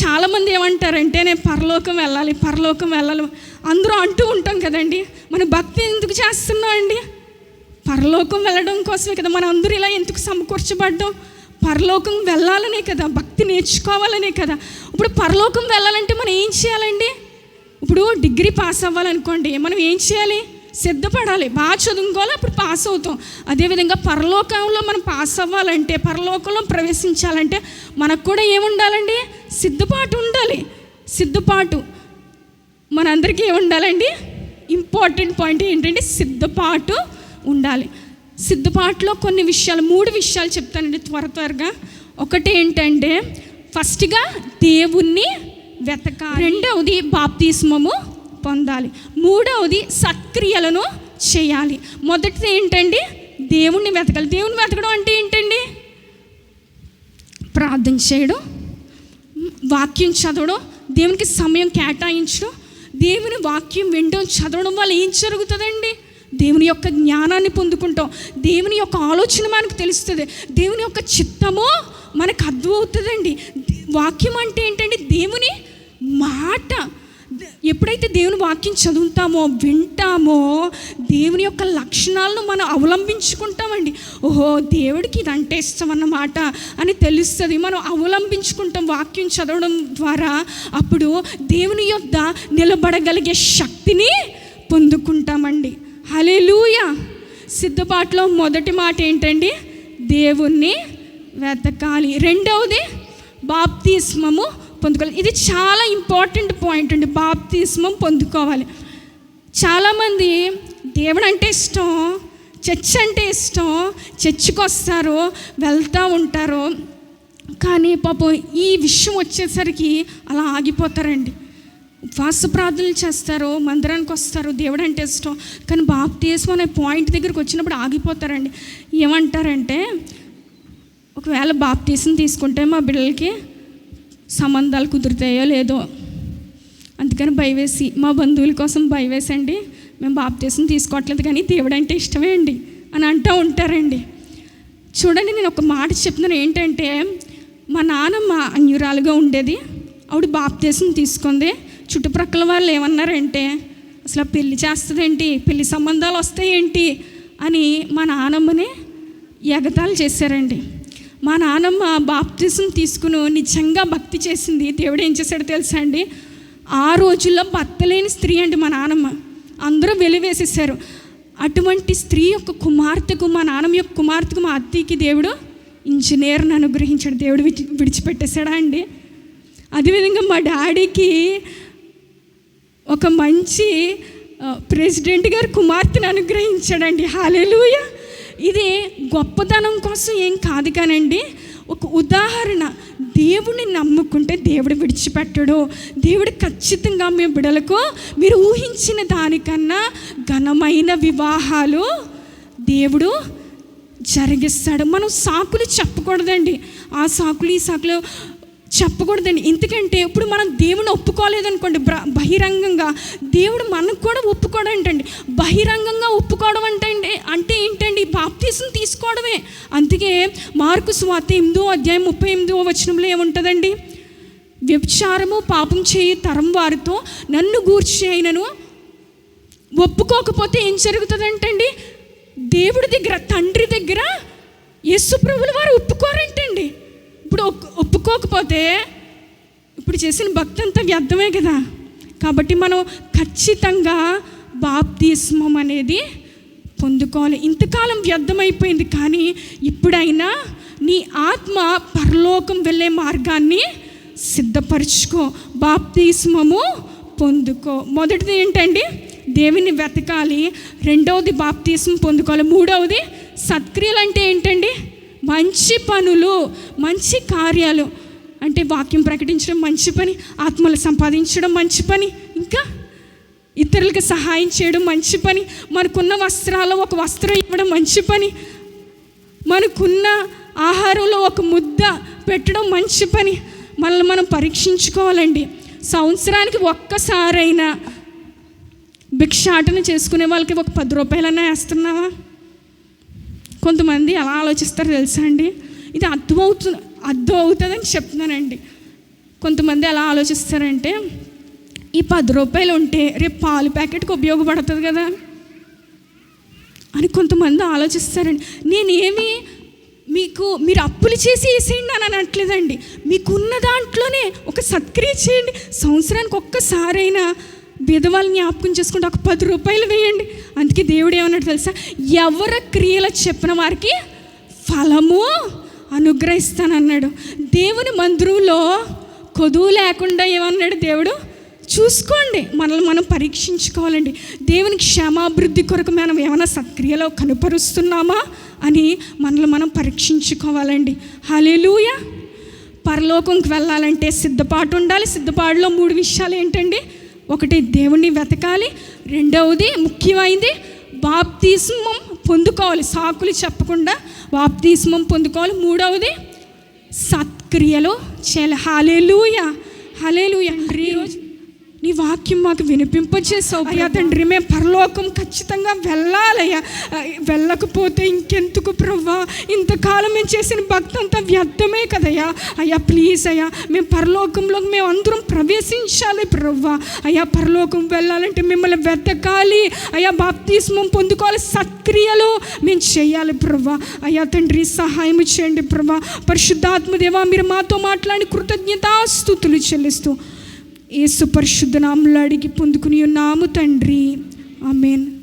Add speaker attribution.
Speaker 1: చాలామంది ఏమంటారంటే నేను పరలోకం వెళ్ళాలి పరలోకం వెళ్ళాలి. అందరూ అంటూ ఉంటాం కదండి. మన భక్తి ఎందుకు చేస్తున్నాం అండి? పరలోకం వెళ్ళడం కోసమే కదా మన అందరూ ఇలా ఎందుకు సమకూర్చబడ్డాం? పరలోకం వెళ్ళాలనే కదా భక్తి నేర్చుకోవాలనే కదా. ఇప్పుడు పరలోకం వెళ్ళాలంటే మనం ఏం చేయాలండి? ఇప్పుడు డిగ్రీ పాస్ అవ్వాలనుకోండి మనం ఏం చేయాలి? సిద్ధపడాలి. బాగా చదువుకోవాలి అప్పుడు పాస్ అవుతాం. అదేవిధంగా పరలోకంలో మనం పాస్ అవ్వాలంటే పరలోకంలో ప్రవేశించాలంటే మనకు కూడా ఏముండాలండి? సిద్ధపాటు ఉండాలి. సిద్ధపాటు. మనందరికీ ఏముండాలండి? ఇంపార్టెంట్ పాయింట్ ఏంటంటే సిద్ధపాటు ఉండాలి. సిద్ధపాటులో కొన్ని విషయాలు మూడు విషయాలు చెప్తానండి త్వర త్వరగా. ఒకటి ఏంటంటే ఫస్ట్గా దేవుణ్ణి వెతక రెండవది బాప్తిస్మము. పొందాలి. మూడవది సత్క్రియలను చేయాలి. మొదటిది ఏంటండి? దేవుణ్ణి వెతకాలి. దేవుణ్ణి వెతకడం అంటే ఏంటండి? ప్రార్థన చేయడం వాక్యం చదవడం దేవునికి సమయం కేటాయించడం దేవుని వాక్యం వినడం చదవడం వల్ల ఏం జరుగుతుందండి? దేవుని యొక్క జ్ఞానాన్ని పొందుకుంటాం. దేవుని యొక్క ఆలోచన మనకు తెలుస్తుంది. దేవుని యొక్క చిత్తము మనకు అర్థమవుతుందండి. వాక్యం అంటే ఏంటంటే దేవుని మాట. ఎప్పుడైతే దేవుని వాక్యం చదువుతామో వింటామో దేవుని యొక్క లక్షణాలను మనం అవలంబించుకుంటామండి. ఓహో దేవుడికి ఇదంటే ఇష్టం అన్నమాట అని తెలుస్తుంది. మనం అవలంబించుకుంటాం వాక్యం చదవడం ద్వారా. అప్పుడు దేవుని యొద్ద నిలబడగలిగే శక్తిని పొందుకుంటామండి. హలేలుయ సిద్ధపాటులో మొదటి మాట ఏంటండి? దేవుణ్ణి వెతకాలి. రెండవది బాప్తిస్మము పొందుకోవాలి. ఇది చాలా ఇంపార్టెంట్ పాయింట్ అండి. బాప్తిస్మం పొందుకోవాలి. చాలామంది దేవుడు అంటే ఇష్టం చర్చ్ అంటే ఇష్టం చర్చికి వస్తారు వెళ్తూ ఉంటారు. కానీ పాపం ఈ విషయం వచ్చేసరికి అలా ఆగిపోతారండి. ఉపవాస ప్రార్థనలు చేస్తారు మందిరానికి వస్తారు దేవుడు అంటే ఇష్టం. కానీ బాప్తీసం అనే పాయింట్ దగ్గరికి వచ్చినప్పుడు ఆగిపోతారండి. ఏమంటారంటే ఒకవేళ బాప్తీసం తీసుకుంటే మా బిడ్డలకి సంబంధాలు కుదురుతాయో లేదో. అందుకని భయవేసి మా బంధువుల కోసం భయవేసండి. మేము బాప్తీసం తీసుకోవట్లేదు కానీ దేవుడు అంటే ఇష్టమే అండి అని అంటూ ఉంటారండి. చూడండి నేను ఒక మాట చెప్తున్నాను ఏంటంటే మా నాన్నమ్మ అన్యురాలుగా ఉండేది. ఆవిడ బాప్తీసం తీసుకుంది. చుట్టుప్రక్కల వాళ్ళు ఏమన్నారంటే అసలు పెళ్ళి చేస్తుందేంటి? పెళ్ళి సంబంధాలు వస్తాయేంటి? అని మా నానమ్మని ఎగతాళి చేశారండి. మా నానమ్మ బాప్తిజం తీసుకుని నిజంగా భక్తి చేసింది. దేవుడు ఏం చేశాడో తెలుసా అండి? ఆ రోజుల్లో భర్త లేని స్త్రీ అండి మా నానమ్మ. అందరూ వెలివేసేసారు అటువంటి స్త్రీ యొక్క కుమార్తెకు మా నాన్నమ్మ యొక్క కుమార్తెకు మా అత్తయ్యకి దేవుడు ఇంజనీర్ని అనుగ్రహించాడు. దేవుడు విడిచి విడిచిపెట్టేశాడా అండి? అదేవిధంగా మా డాడీకి ఒక మంచి ప్రెసిడెంట్ గారు కుమార్తెను అనుగ్రహించాడండి. హాలేలుయా! ఇది గొప్పతనం కోసం ఏం కాదు కానండి ఒక ఉదాహరణ. దేవుడిని నమ్ముకుంటే దేవుడు విడిచిపెట్టడు. దేవుడు ఖచ్చితంగా మీ బిడలకు మీరు ఊహించిన దానికన్నా ఘనమైన వివాహాలు దేవుడు జరిగిస్తాడు. మనం సాకులు చెప్పకూడదండి. ఆ సాకులు ఈ సాకులు చెప్పకూడదండి. ఎందుకంటే ఇప్పుడు మనం దేవుని ఒప్పుకోలేదనుకోండి బ్ర- బహిరంగంగా దేవుడు మనకు కూడా ఒప్పుకోవడం ఏంటండి బహిరంగంగా ఒప్పుకోవడం అంటే అంటే ఏంటండి? బాప్తీసం తీసుకోవడమే. అందుకే మార్కు స్వాత ఎనిమిదో అధ్యాయం ముప్పై ఎనిమిదో వచనంలో ఏముంటుందండి? వ్యభిచారము పాపం చేయి తరం వారితో నన్ను గూర్చి అయినను ఒప్పుకోకపోతే ఏం జరుగుతుందంటండి? దేవుడి దగ్గర తండ్రి దగ్గర యేసు ప్రభుల వారు ఒప్పుకోరంటండి. ఇప్పుడు ఒప్పుకోకపోతే ఇప్పుడు చేసిన భక్తి అంతా వ్యర్థమే కదా. కాబట్టి మనం ఖచ్చితంగా బాప్తిస్మం అనేది పొందుకోవాలి. ఇంతకాలం వ్యర్థమైపోయింది కానీ ఇప్పుడైనా నీ ఆత్మ పరలోకం వెళ్ళే మార్గాన్ని సిద్ధపరచుకో. బాప్తిస్మము పొందుకో. మొదటిది ఏంటండి? దేవుని వెతకాలి. రెండవది బాప్తిస్మం పొందుకోవాలి. మూడవది సత్క్రియలు అంటే ఏంటండి? మంచి పనులు మంచి కార్యాలు. అంటే వాక్యం ప్రకటించడం మంచి పని ఆత్మలు సంపాదించడం మంచి పని ఇంకా ఇతరులకు సహాయం చేయడం మంచి పని మనకున్న వస్త్రాల్లో ఒక వస్త్రం ఇవ్వడం మంచి పని మనకున్న ఆహారంలో ఒక ముద్ద పెట్టడం మంచి పని మనల్ని మనం పరీక్షించుకోవాలండి. సంవత్సరానికి ఒక్కసారైనా భిక్షాటన చేసుకునే వాళ్ళకి ఒక పది రూపాయలన్నా వేస్తున్నావా? కొంతమంది ఎలా ఆలోచిస్తారో తెలుసా అండి? ఇది అర్థమవుతుంది అర్థం అవుతుందని చెప్తున్నానండి. కొంతమంది ఎలా ఆలోచిస్తారంటే ఈ పది రూపాయలు ఉంటే రేపు పాలు ప్యాకెట్కి ఉపయోగపడుతుంది కదా? అని కొంతమంది ఆలోచిస్తారండి. నేనేమి మీకు మీరు అప్పులు చేసి వేసేయండి అని అనట్లేదండి. మీకున్న దాంట్లోనే ఒక సత్క్రియ చేయండి. సంవత్సరానికి ఒక్కసారైనా విధవాళ్ళు జ్ఞాపకం చేసుకుంటే ఒక పది రూపాయలు వేయండి. అందుకే దేవుడు ఏమన్నాడు తెలుసా? ఎవరి క్రియలు చెప్పిన వారికి ఫలము అనుగ్రహిస్తానన్నాడు. దేవుని మందిరంలో కొదువు లేకుండా ఏమన్నాడు దేవుడు? చూసుకోండి మనల్ని మనం పరీక్షించుకోవాలండి. దేవుని క్షేమాభివృద్ధి కొరకు మనం ఏమైనా సక్రియలో కనుపరుస్తున్నామా అని మనల్ని మనం పరీక్షించుకోవాలండి. హలేలుయ పరలోకంకి వెళ్ళాలంటే సిద్ధపాటు ఉండాలి. సిద్ధపాటులో మూడు విషయాలు ఏంటండి? ఒకటి దేవుణ్ణి వెతకాలి రెండవది ముఖ్యమైనది బాప్తిస్మం పొందుకోవాలి. సాకులు చెప్పకుండా బాప్తిస్మం పొందుకోవాలి. మూడవది సత్క్రియలు చెల హలేలుయ హలేలుయ ఈరోజు నీ వాక్యం మాకు వినిపింపచేసావు అయ్యా తండ్రి మేము పరలోకం ఖచ్చితంగా వెళ్ళాలయ్యా. వెళ్ళకపోతే ఇంకెందుకు ప్రవ్వా ఇంతకాలం మేము చేసిన భక్తి అంతా వ్యర్థమే కదయ్యా. అయ్యా ప్లీజ్ అయ్యా మేము పరలోకంలోకి మేము అందరం ప్రవేశించాలి ప్రవ్వా అయ్యా పరలోకం వెళ్ళాలంటే మిమ్మల్ని వెతకాలి. అయ్యా బాప్తిస్మం పొందుకోవాలి. సత్క్రియలు మేము చేయాలి ప్రవ్వా అయ్యా తండ్రి సహాయం చేయండి ప్రభా. పరిశుద్ధాత్మదేవా మీరు మాతో మాట్లాడి కృతజ్ఞతాస్థుతులు చెల్లిస్తూ యేసు పరిశుద్ధ నామలు అడిగి పొందుకుని ఉన్నాము తండ్రి. ఆమెన్.